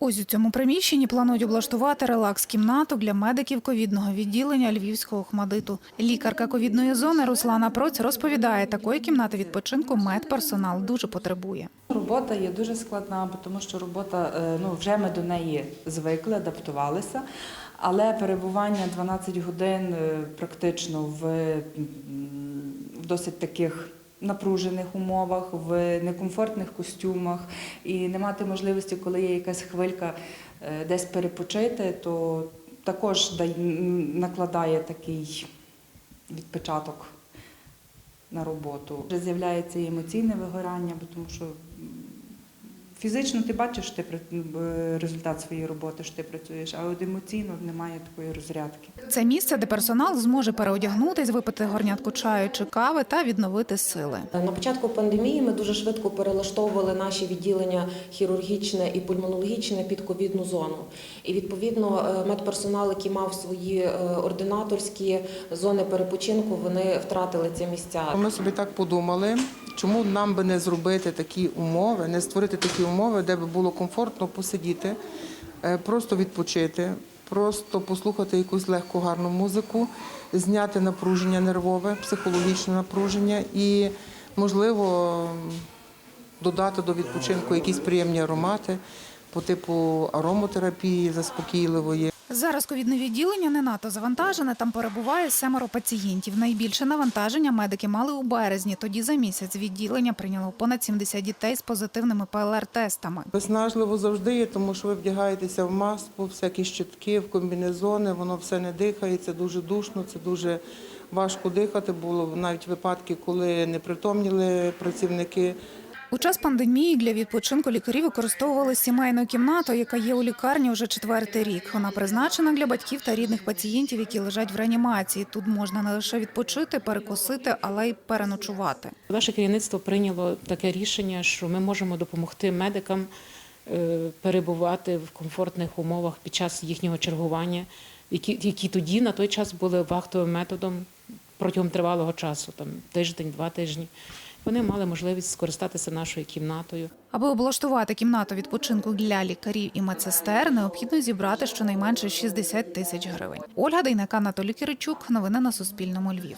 Ось у цьому приміщенні планують облаштувати релакс-кімнату для медиків ковідного відділення Львівського хмадиту. Лікарка ковідної зони Руслана Проць розповідає, такої кімнати відпочинку медперсонал дуже потребує. Робота є дуже складна, тому що робота, е, ну вже ми до неї звикли, адаптувалися. Але перебування 12 годин е, практично в, в досить таких напружених умовах, в некомфортних костюмах і не мати можливості, коли є якась хвилька е, десь перепочити, то також накладає такий відпечаток на роботу. Вже з'являється і емоційне вигорання, тому що фізично ти бачиш ти при- результат своєї роботи, що ти працюєш, а от емоційно немає такої розрядки. Це місце, де персонал зможе переодягнутись, випити горнятку чаю чи кави та відновити сили. На початку пандемії ми дуже швидко перелаштовували наші відділення хірургічне і пульмонологічне під ковідну зону. І відповідно е, медперсонал, який мав свої е, ординаторські зони перепочинку, вони втратили ці місця. Ми собі так подумали, чому нам би не зробити такі умови, не створити такі умови, де би було комфортно посидіти, е, просто відпочити, просто послухати якусь легку гарну музику, зняти напруження нервове, психологічне напруження і, можливо, додати до відпочинку якісь приємні аромати по типу аромотерапії заспокійливої. Зараз ковідне відділення не надто завантажене. Там перебуває семеро пацієнтів. Найбільше навантаження медики мали у березні. Тоді за місяць відділення прийняло понад 70 дітей з позитивними ПЛР-тестами. Виснажливо завжди є, тому що ви вдягаєтеся в маску, всякі щитки, в комбінезони, воно все не дихає, це дуже душно, це дуже важко дихати. Було навіть випадки, коли не притомніли працівники. У час пандемії для відпочинку лікарі використовували сімейну кімнату, яка є у лікарні вже четвертий рік. Вона призначена для батьків та рідних пацієнтів, які лежать в реанімації. Тут можна не лише відпочити, перекусити, але й переночувати. Наше керівництво прийняло таке рішення, що ми можемо допомогти медикам е, перебувати в комфортних умовах під час їхнього чергування, які, які тоді на той час були вахтовим методом протягом тривалого часу, там тиждень, два тижні. Вони мали можливість скористатися нашою кімнатою. Аби облаштувати кімнату відпочинку для лікарів і медсестер, необхідно зібрати щонайменше 60 тисяч гривень. Ольга Дейнека, Анатолій Киричук. Новини на Суспільному. Львів.